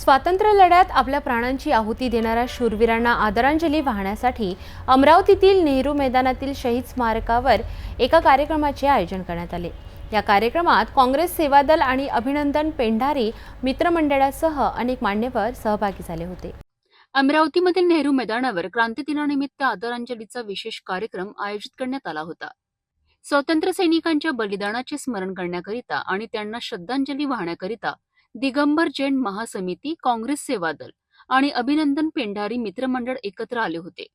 स्वातंत्र्य लढ्यात आपल्या प्राणांची आहुती देणाऱ्या शूरवीरांना आदरांजली वाहण्यासाठी अमरावतीतील नेहरू मैदानातील शहीद स्मारकावर एका कार्यक्रमाचे आयोजन करण्यात आले. या कार्यक्रमात काँग्रेस सेवादल आणि अभिनंदन पेंढारी मित्रमंडळासह अनेक मान्यवर सहभागी झाले होते. अमरावतीमधील नेहरू मैदानावर क्रांती दिनानिमित्त आदरांजलीचा विशेष कार्यक्रम आयोजित करण्यात आला होता. स्वातंत्र्य सैनिकांच्या बलिदानाचे स्मरण करण्याकरिता आणि त्यांना श्रद्धांजली वाहण्याकरिता दिगंबर जैन महासमिती काँग्रेस सेवा दल आणि अभिनंदन पेंढारी मित्रमंडळ एकत्र आले होते.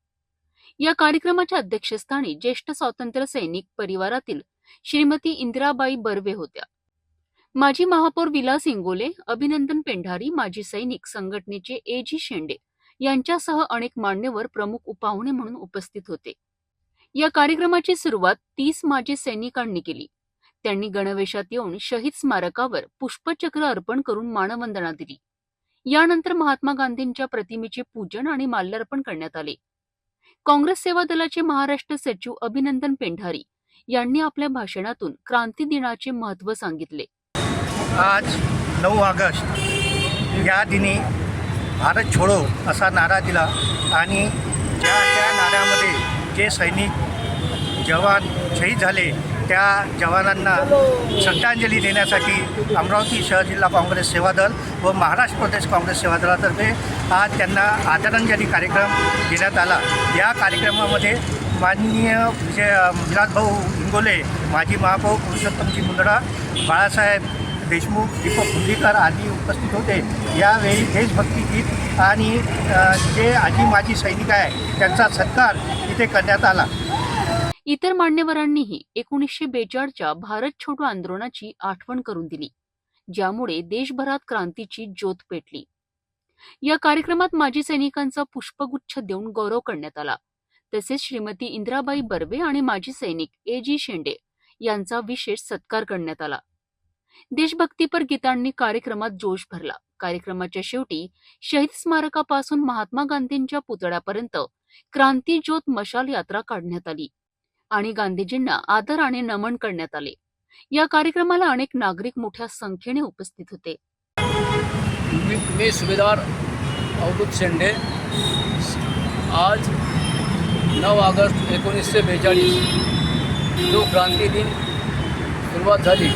या कार्यक्रमाच्या अध्यक्षस्थानी ज्येष्ठ स्वातंत्र्य सैनिक परिवारातील श्रीमती इंदिराबाई बर्वे होत्या. माजी महापौर विलास इंगोले अभिनंदन पेंढारी माजी सैनिक संघटनेचे ए जी शेंडे यांच्यासह अनेक मान्यवर प्रमुख उपाहुणे म्हणून उपस्थित होते. या कार्यक्रमाची सुरुवात तीस माजी सैनिकांनी केली. त्यांनी गणवेशात येऊन शहीद स्मारकावर पुष्पचक्र अर्पण करून मानवंदना दिली. यानंतर महात्मा गांधींच्या प्रतिमेचे पूजन आणि माल्यार्पण करण्यात आले. काँग्रेस सेवा दलाचे महाराष्ट्र सचिव अभिनंदन पेंढारी यांनी आपल्या भाषणातून क्रांती दिनाचे महत्त्व सांगितले. आज नऊ ऑगस्ट. या दिनी भारत छोडो असा नारा दिला आणि ज्या त्या नाऱ्यामध्ये जे सैनिक जवान शहीद झाले त्या जवानांना श्रद्धांजली देण्यासाठी अमरावती शहर जिल्हा काँग्रेस सेवा दल व महाराष्ट्र प्रदेश काँग्रेस सेवा दलातर्फे आज त्यांना आदरांजली कार्यक्रम देण्यात आला. या कार्यक्रमामध्ये माननीय विजय विलासभाऊ हिंगोले माजी महापौर पुरुषोत्तमजी मुंदडा बाळासाहेब देशमुख दीपक हुंदीकर आदी उपस्थित होते. यावेळी देशभक्ती गीत आणि जे आजी माजी सैनिक आहे त्यांचा सत्कार इथे करण्यात आला. इतर मान्यवरांनीही एकोणीसशे बेचाळच्या भारत छोटो आंदोलनाची आठवण करून दिली ज्यामुळे देशभरात क्रांतीची ज्योत पेटली. या कार्यक्रमात माजी सैनिकांचा पुष्पगुच्छ देऊन गौरव करण्यात आला. तसेच श्रीमती इंदिराबाई बर्वे आणि माजी सैनिक ए जी शेंडे यांचा विशेष सत्कार करण्यात आला. देशभक्तीपर गीतांनी कार्यक्रमात जोश भरला. कार्यक्रमाच्या शेवटी शहीद स्मारकापासून महात्मा गांधींच्या पुतळ्यापर्यंत क्रांती ज्योत मशाल यात्रा काढण्यात आली. आणि गांधीजींना आदर आणि नमन करण्यात आले. या कार्यक्रमाला अनेक नागरिक मोठ्या संख्येने उपस्थित होते. मी मी सुभेदार अवधूत शेंडे. आज नऊ ऑगस्ट एकोणीसशे बेचाळीस जो क्रांती दिन सुरुवात झाली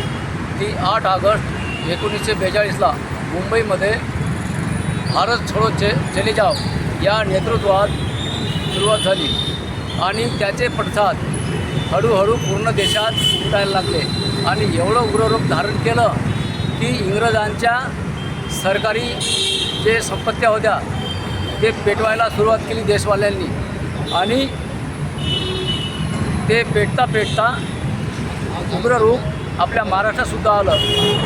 ती आठ ऑगस्ट एकोणीसशे बेचाळीसला मुंबईमध्ये भारत छोडो चे चले जाव या नेतृत्वात सुरुवात झाली. आणि त्याचे पडसाद हळूहळू पूर्ण देशात उठायला लागले. आणि एवढं उग्ररूप धारण केलं की इंग्रजांच्या सरकारी जे संपत्त्या होत्या ते पेटवायला सुरुवात केली देशवाल्यांनी. आणि ते पेटता पेटता उग्र रूप आपल्या महाराष्ट्रातसुद्धा आलं.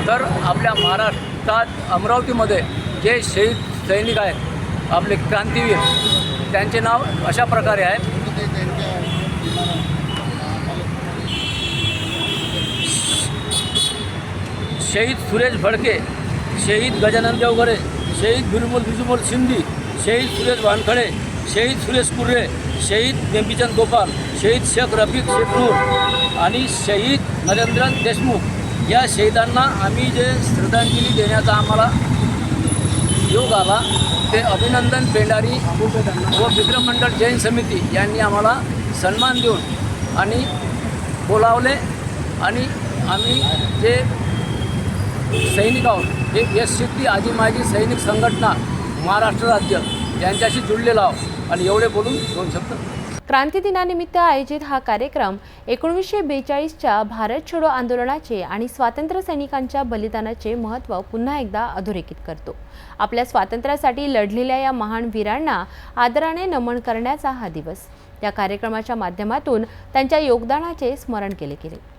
तर आपल्या महाराष्ट्रात अमरावतीमध्ये जे शहीद सैनिक आहेत आपले क्रांतीवीर त्यांचे नाव अशा प्रकारे आहे. शहीद सुरेश भडके शहीद गजानन देवगरे शहीद बिरबल बिजुमल सिंधी शहीद सुरेश वानखडे शहीद सुरेश कुर्रे शहीद बेंबीचंद गोपाल शहीद शेख रफिक शेखनूर आणि शहीद नरेंद्र देशमुख या शहीदांना आम्ही जे श्रद्धांजली देण्याचा आम्हाला योग आला ते अभिनंदन पेंडारी व मित्रमंडळ जैन समिती यांनी आम्हाला सन्मान देऊन आणि बोलावले आणि आम्ही जे सैनिक आहोत. एक यश शक्ती आजी माझी सैनिक संघटना महाराष्ट्र राज्य यांच्याशी जुळलेलो आहोत. आणि एवढे बोलून दोन शब्द. क्रांती दिनानिमित्त आयोजित हा कार्यक्रम एकोणीसशे बेचाळीसच्या भारत छोडो आंदोलनाचे आणि स्वातंत्र्य सैनिकांच्या बलिदानाचे महत्त्व पुन्हा एकदा अधोरेखित करतो. आपल्या स्वातंत्र्यासाठी लढलेल्या या महान वीरांना आदराने नमन करण्याचा हा दिवस. या कार्यक्रमाच्या माध्यमातून त्यांच्या योगदानाचे स्मरण केले गेले.